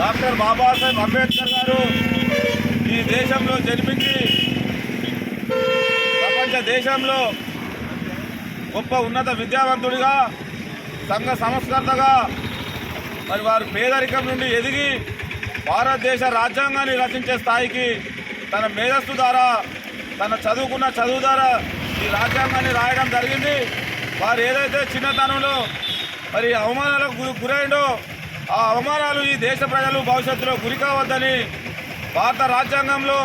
Doctor Babasaheb Ambedkar గారు ఈ దేశంలో జన్మించి ప్రపంచ దేశంలో గొప్ప ఉన్నత విద్యావంతుడిగా సంఘ సంస్కర్తగా మరి వారు పేదరికం నుండి ఎదిగి భారతదేశ రాజ్యాంగాన్ని రచించే స్థాయికి తన మేధస్సు ద్వారా తన చదువుకున్న చదువు ద్వారా ఈ రాజ్యాంగాన్ని రాయడం జరిగింది. వారు ఏదైతే చిన్నతనంలో మరి అవమానాలకు గురైండో ఆ అవమానాలు ఈ దేశ ప్రజలు భవిష్యత్తులో గురి కావద్దని భారత రాజ్యాంగంలో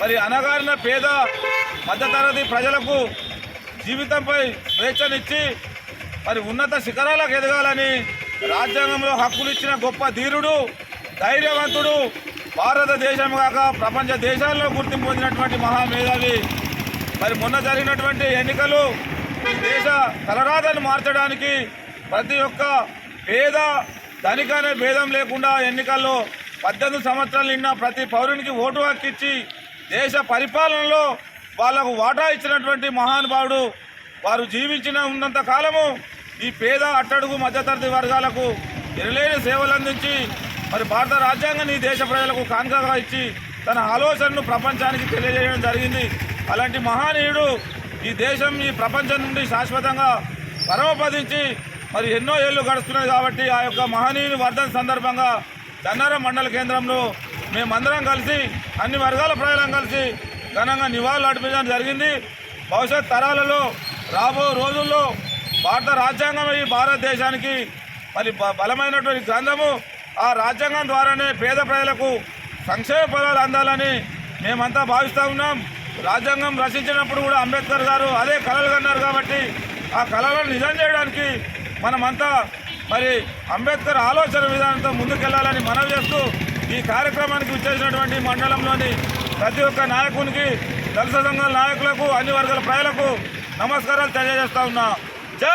మరి అనగారిన పేద మధ్యతరగతి ప్రజలకు జీవితంపై స్వేచ్ఛనిచ్చి మరి ఉన్నత శిఖరాలకు ఎదగాలని రాజ్యాంగంలో హక్కులు ఇచ్చిన గొప్ప ధీరుడు ధైర్యవంతుడు భారతదేశం కాక ప్రపంచ దేశాల్లో గుర్తింపు పొందినటువంటి మహామేధావి. మరి మొన్న జరిగినటువంటి ఎన్నికలు ఈ దేశ తలరాతను మార్చడానికి ప్రతి ఒక్క పేద ధనికనే భేదం లేకుండా ఎన్నికల్లో పద్దెనిమిది సంవత్సరాలు నిన్న ప్రతి పౌరునికి ఓటు హక్కు ఇచ్చి దేశ పరిపాలనలో వాళ్ళకు వాటా ఇచ్చినటువంటి మహానుభావుడు వారు జీవించిన ఉన్నంత కాలము ఈ పేద అట్టడుగు మధ్యతరగతి వర్గాలకు ఎనలేని సేవలు అందించి మరి భారత రాజ్యాంగం ఈ దేశ ప్రజలకు కానుకగా ఇచ్చి తన ఆలోచనను ప్రపంచానికి తెలియజేయడం జరిగింది. అలాంటి మహానీయుడు ఈ దేశం ఈ ప్రపంచం నుండి శాశ్వతంగా పరమపదించి మరి ఎన్నో ఏళ్ళు గడుస్తున్నాయి కాబట్టి ఆ యొక్క మహనీయుని వర్ధన సందర్భంగా దన్నారం మండల కేంద్రంలో మేమందరం కలిసి అన్ని వర్గాల ప్రజలం కలిసి ఘనంగా నివాళులు అర్పించడం జరిగింది. భవిష్యత్ తరాలలో రాబో రోజుల్లో భారత రాజ్యాంగం ఈ భారతదేశానికి మరి బ- బలమైనటువంటి గ్రంథము. ఆ రాజ్యాంగం ద్వారానే పేద ప్రజలకు సంక్షేమ ఫలాలు అందాలని మేమంతా భావిస్తూ ఉన్నాం. రాజ్యాంగం రచించినప్పుడు కూడా అంబేద్కర్ గారు అదే కళలు కన్నారు కాబట్టి ఆ కళలను నిజం చేయడానికి మనమంతా మరి అంబేద్కర్ ఆలోచన విధానంతో ముందుకెళ్ళాలని మనవి చేస్తూ ఈ కార్యక్రమానికి విచ్చేసినటువంటి మండలంలోని ప్రతి ఒక్క నాయకునికి దళిత సంఘాల నాయకులకు అన్ని వర్గాల ప్రజలకు నమస్కారాలు తెలియజేస్తా ఉన్నా. జై